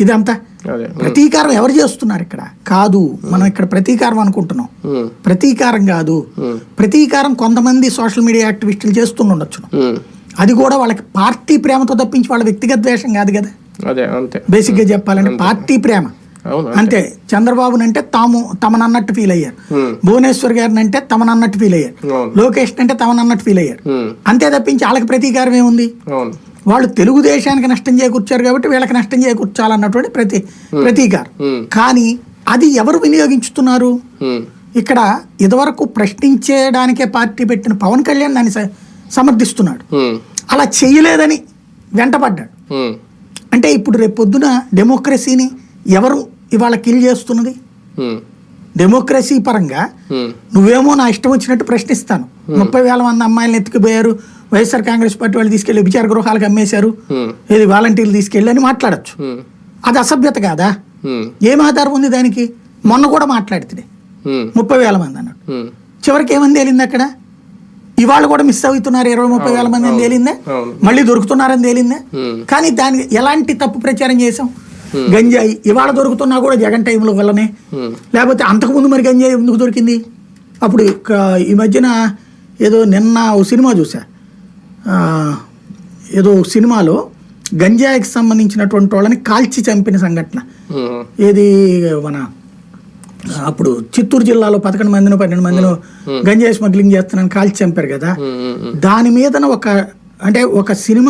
ఇదంతా. ప్రతీకారం ఎవరు చేస్తున్నారు ఇక్కడ? కాదు మనం ఇక్కడ ప్రతీకారం అనుకుంటున్నాం. ప్రతీకారం కాదు. ప్రతీకారం కొంతమంది సోషల్ మీడియా యాక్టివిస్టులు చేస్తుండొచ్చు. అది కూడా వాళ్ళకి పార్టీ ప్రేమతో తప్పించి వాళ్ళ వ్యక్తిగత ద్వేషం కాదు కదా? అదే అంతే. బేసిక్గా చెప్పాలంటే పార్టీ ప్రేమ. అంతే. చంద్రబాబుని అంటే తాము తమనన్నట్టు ఫీల్ అయ్యారు. భువనేశ్వర్ గారిని అంటే తమనన్నట్టు ఫీల్ అయ్యారు. లోకేష్ అంటే తమనన్నట్టు ఫీల్ అయ్యారు. అంతే తప్పించి వాళ్ళకి ప్రతీకారం ఏముంది? వాళ్ళు తెలుగుదేశానికి నష్టం చేకూర్చారు కాబట్టి వీళ్ళకి నష్టం చేకూర్చాలన్నటువంటి ప్రతి ప్రతీకారం. ఉమ్, కానీ అది ఎవరు వినియోగించుతున్నారు? ఉమ్, ఇక్కడ ఇదివరకు ప్రశ్నించడానికే పార్టీ పెట్టిన పవన్ కళ్యాణ్ దాన్ని సమర్థిస్తున్నాడు. అలా చేయలేదని వెంటపడ్డాడు అంటే ఇప్పుడు రేపు పొద్దున డెమోక్రసీని ఎవరు ఇవాళ కిల్ చేస్తున్నది? డెమోక్రసీ పరంగా నువ్వేమో నా ఇష్టం వచ్చినట్టు ప్రశ్నిస్తాను. ముప్పై వేల మంది అమ్మాయిలను ఎత్తుకుపోయారు. వైఎస్ఆర్ కాంగ్రెస్ పార్టీ వాళ్ళు తీసుకెళ్ళి విచార గృహాలకు అమ్మేశారు. ఇది వాలంటీర్లు తీసుకెళ్ళి అని మాట్లాడచ్చు. అది అసభ్యత కాదా? ఏం ఆధారం ఉంది దానికి? మొన్న కూడా మాట్లాడుతుంది ఉమ్, ముప్పై వేల మంది అన్నాడు. చివరికి ఏమని తేలింది అక్కడ? ఇవాళ కూడా మిస్ అవుతున్నారు ఇరవై ముప్పై వేల మంది అని తేలిందా. మళ్ళీ దొరుకుతున్నారని తేలిందా. కానీ దానికి ఎలాంటి తప్పు ప్రచారం చేసాం గంజాయి. ఇవాళ దొరుకుతున్నా కూడా జగన్ టైంలో వల్లనే. లేకపోతే అంతకుముందు మరి గంజాయి ఎందుకు దొరికింది? అప్పుడు ఈ మధ్యన ఏదో నిన్న ఓ సినిమా చూసా ఏదో సినిమాలో గంజాయికి సంబంధించినటువంటి వాళ్ళని కాల్చి చంపిన సంఘటన. ఏది మన అప్పుడు చిత్తూరు జిల్లాలో పదకొండు మందినో పన్నెండు మందినో గంజాయి స్మగ్లింగ్ చేస్తున్నాను కాల్చి చంపారు కదా. దాని మీదన ఒక అంటే ఒక సినిమా